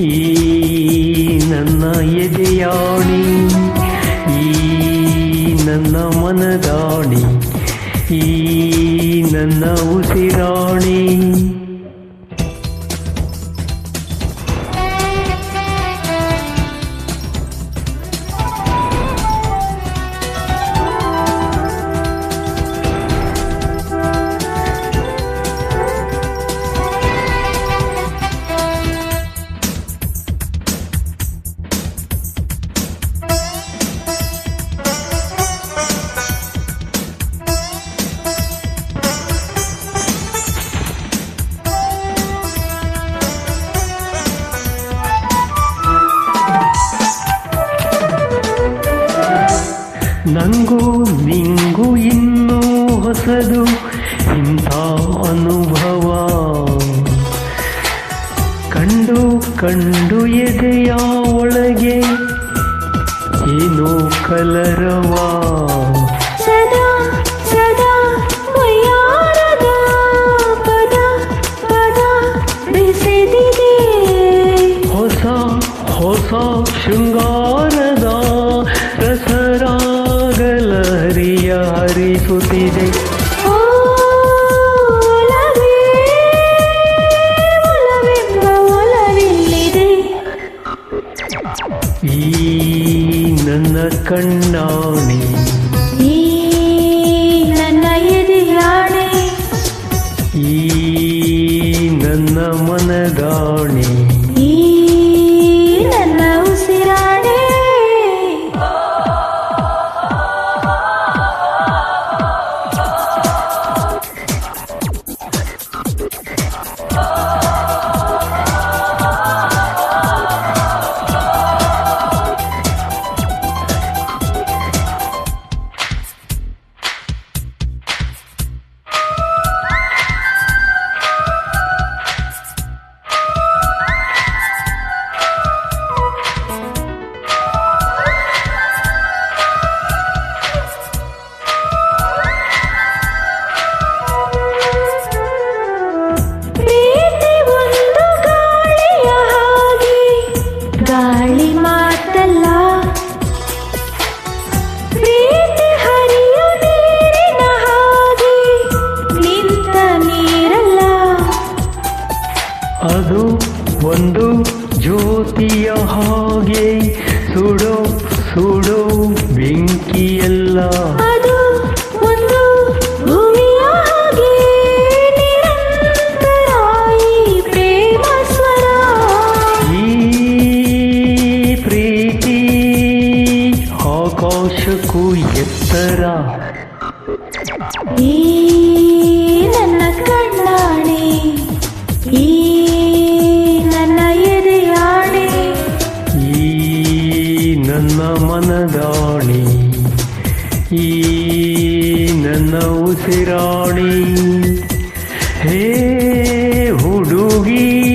ಈ ನನ್ನ ಎದೆಯಾಣಿ ಈ ನನ್ನ ಮನದಾಣಿ ಈ ನನ್ನ ಉಸಿರಾಣಿ. ನಂಗೂ ನಿಂಗೂ ಇನ್ನೂ ಹೊಸದು ಇಂಥ ಅನುಭವ. ಕಂಡು ಕಂಡು ಎದೆಯ ಒಳಗೆ ಏನೋ ಕಲರವ. ಹರಿಯ ಹರಿಸುತ್ತಿದೆ. ಈ ನನ್ನ ಕಣ್ಣಾಣಿ. ಈ ನನ್ನ ಎದೆಯಾಣೆ. ಈ ನನ್ನ ಮನದಾಣಿ. ಜ್ಯೋತಿಯ ಹಾಗೆ ಸುಡೋ ಸುಡೋ ಬೆಂಕಿಯಲ್ಲ. ಆಕಾಶಕ್ಕೂ ಎತ್ತರ. ಈ ನನ್ನ ಮನದಾಣಿ ಈ ನನ್ನ ಉಸಿರಾಣಿ. ಹೇ ಹುಡುಗಿ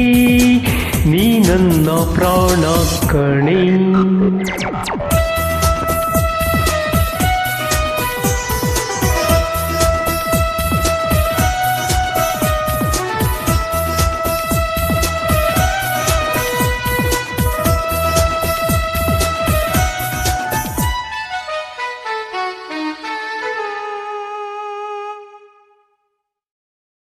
ನೀ ನನ್ನ ಪ್ರಾಣ ಕಣಿ.